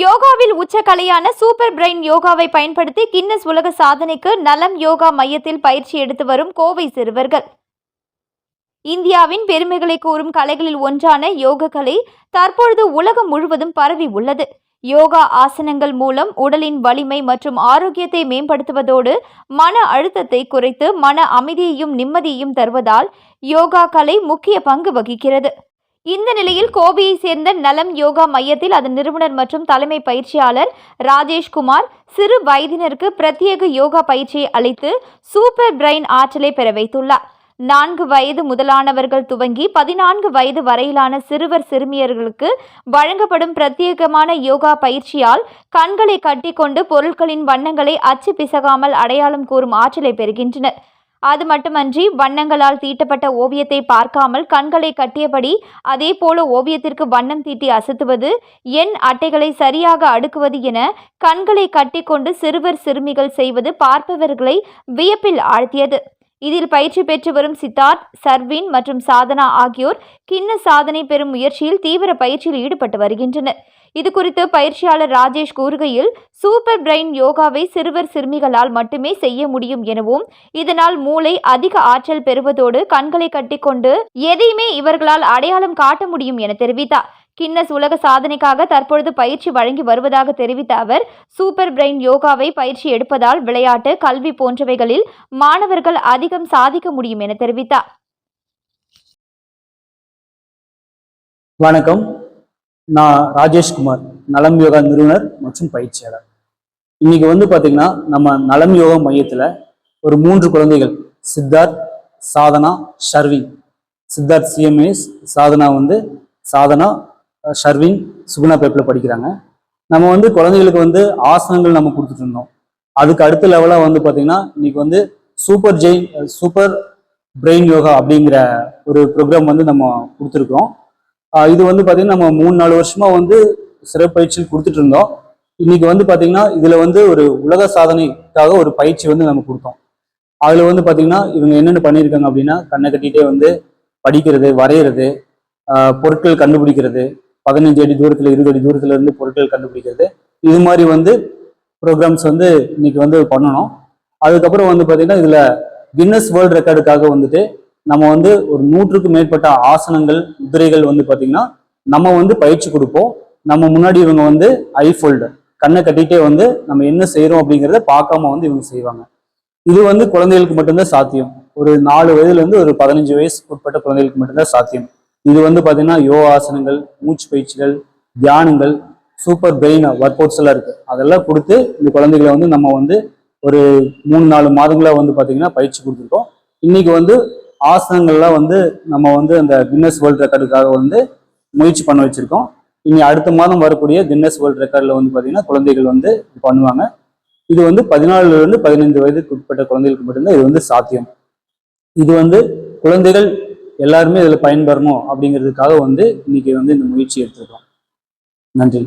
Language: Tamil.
யோகாவில் உச்ச கலையான சூப்பர் பிரெயின் யோகாவை பயன்படுத்தி கின்னஸ் உலக சாதனைக்கு நலம் யோகா மையத்தில் பயிற்சி எடுத்து வரும் கோவை சிறுவர்கள். இந்தியாவின் பெருமைகளை கூறும் கலைகளில் ஒன்றான யோக கலை தற்பொழுது உலகம் முழுவதும் பரவி உள்ளது. யோகா ஆசனங்கள் மூலம் உடலின் வலிமை மற்றும் ஆரோக்கியத்தை மேம்படுத்துவதோடு மன அழுத்தத்தை குறைத்து மன அமைதியையும் நிம்மதியையும் தருவதால் யோகா கலை முக்கிய பங்கு வகிக்கிறது. இந்த நிலையில் கோபியை சேர்ந்த நலம் யோகா மையத்தில் அதன் நிறுவனர் மற்றும் தலைமை பயிற்சியாளர் ராஜேஷ்குமார் சிறு வயதினருக்கு பிரத்யேக யோகா பயிற்சியை அளித்து சூப்பர் பிரெயின் ஆற்றலை பெற வைத்துள்ளார். நான்கு வயது முதலானவர்கள் துவங்கி பதினான்கு வயது வரையிலான சிறுவர் சிறுமியர்களுக்கு வழங்கப்படும் பிரத்யேகமான யோகா பயிற்சியால் கண்களை கட்டிக்கொண்டு பொருட்களின் வண்ணங்களை அச்சு பிசகாமல் அடையாளம் கூறும் ஆற்றலை பெறுகின்றனர். அது மட்டுமன்றி வண்ணங்களால் தீட்டப்பட்ட ஓவியத்தை பார்க்காமல் கண்களை கட்டியபடி அதே போல ஓவியத்திற்கு வண்ணம் தீட்டி அசத்துவது எண் அட்டைகளை சரியாக அடுக்குவது என கண்களை கட்டிக்கொண்டு சிறுவர் சிறுமிகள் செய்வது பார்ப்பவர்களை வியப்பில் ஆழ்த்தியது. இதில் பயிற்சி பெற்று வரும் சித்தார்த் சர்வின் மற்றும் சாதனா ஆகியோர் கிண்ண சாதனை பெறும் முயற்சியில் தீவிர பயிற்சியில் ஈடுபட்டு வருகின்றனர். இது குறித்து பயிற்சியாளர் ராஜேஷ் கூறுகையில் சூப்பர் பிரெயின் யோகாவை சிறுவர் சிறுமிகளால் மட்டுமே செய்ய முடியும் எனவும் இதனால் மூளை அதிக ஆற்றல் பெறுவதோடு கண்களை கட்டிக்கொண்டு எதையுமே இவர்களால் அடையாளம் காட்ட முடியும் என தெரிவித்தார். கின்னஸ் உலக சாதனைக்காக தற்பொழுது பயிற்சி வழங்கி வருவதாக தெரிவித்த அவர் சூப்பர் பிரெயின் யோகாவை பயிற்சி எடுப்பதால் விளையாட்டு கல்வி போன்றவைகளில் மாணவர்கள் அதிகம் சாதிக்க முடியும் என தெரிவித்தார். வணக்கம். நான் ராஜேஷ்குமார் நலம் யோகா நிறுவனர் மற்றும் பயிற்சியாளர். இன்னைக்கு வந்து பார்த்திங்கன்னா நம்ம நலம் யோகா மையத்தில் ஒரு மூன்று குழந்தைகள் சித்தார்த் சாதனா ஷர்வின். சித்தார்த் சிஎம்ஏஎஸ் சாதனா வந்து சாதனா ஷர்வின் சுகுணா பேப்பில் படிக்கிறாங்க. நம்ம வந்து குழந்தைகளுக்கு வந்து ஆசனங்கள் நம்ம கொடுத்துட்டு இருந்தோம். அதுக்கு அடுத்த லெவலாக வந்து பார்த்தீங்கன்னா இன்னைக்கு வந்து சூப்பர் ஜெயின் சூப்பர் பிரெயின் யோகா அப்படிங்கிற ஒரு ப்ரோக்ராம் வந்து நம்ம கொடுத்துருக்கோம் இது வந்து பார்த்தீங்கன்னா நம்ம மூணு நாலு வருஷமா வந்து சிறப்பு பயிற்சியில் கொடுத்துட்டு இருந்தோம். இன்னைக்கு வந்து பார்த்தீங்கன்னா இதுல வந்து ஒரு உலக சாதனைக்காக ஒரு பயிற்சி வந்து நம்ம கொடுத்தோம். அதுல வந்து பார்த்தீங்கன்னா இவங்க என்னென்ன பண்ணியிருக்காங்க அப்படின்னா கண்ணை கட்டிகிட்டே வந்து படிக்கிறது வரைகிறது பொருட்கள் கண்டுபிடிக்கிறது பதினஞ்சு அடி தூரத்தில் இருபது அடி தூரத்துல இருந்து பொருட்கள் கண்டுபிடிக்கிறது. இது மாதிரி வந்து ப்ரோக்ராம்ஸ் வந்து இன்னைக்கு வந்து பண்ணணும். அதுக்கப்புறம் வந்து பார்த்தீங்கன்னா இதில் கின்னஸ் வேர்ல்ட் ரெக்கார்டுக்காக வந்துட்டு நம்ம வந்து ஒரு நூற்றுக்கும் மேற்பட்ட ஆசனங்கள் முதிரைகள் வந்து பார்த்திங்கன்னா நம்ம வந்து பயிற்சி கொடுப்போம். நம்ம முன்னாடி இவங்க வந்து ஐஃபோல்டு. கண்ணை கட்டிகிட்டே வந்து நம்ம என்ன செய்கிறோம் அப்படிங்கிறத பார்க்காம வந்து இவங்க செய்வாங்க. இது வந்து குழந்தைகளுக்கு மட்டும்தான் சாத்தியம். ஒரு நாலு வயதுலேருந்து ஒரு பதினஞ்சு வயசுக்கு உட்பட்ட குழந்தைகளுக்கு மட்டும்தான் சாத்தியம். இது வந்து பாத்தீங்கன்னா யோகாசனங்கள் மூச்சு பயிற்சிகள் தியானங்கள் சூப்பர் பிரெயின் ஒர்க் அவுட்ஸ் எல்லாம் இருக்குது அதெல்லாம் கொடுத்து இந்த குழந்தைகளை வந்து நம்ம வந்து ஒரு மூணு நாலு மாதங்களாக வந்து பார்த்தீங்கன்னா பயிற்சி கொடுத்துருக்கோம். இன்னைக்கு வந்து ஆசனங்கள்லாம் வந்து நம்ம வந்து அந்த கின்னஸ் வேர்ல்ட் ரெக்கார்டுக்காக வந்து முயற்சி பண்ண வச்சுருக்கோம். இனி அடுத்த மாதம் வரக்கூடிய கின்னஸ் வேர்ல்ட் ரெக்கார்டில் வந்து பார்த்திங்கன்னா குழந்தைகள் வந்து பண்ணுவாங்க. இது வந்து பதினாலுலேருந்து பதினைந்து வயதுக்கு உட்பட்ட குழந்தைகளுக்கு மட்டும்தான் இது வந்து சாத்தியம். இது வந்து குழந்தைகள் எல்லாருமே இதில் பயன்பெறணும் அப்படிங்கிறதுக்காக வந்து இன்னைக்கு வந்து இந்த முயற்சி எடுத்திருக்கோம். நன்றி.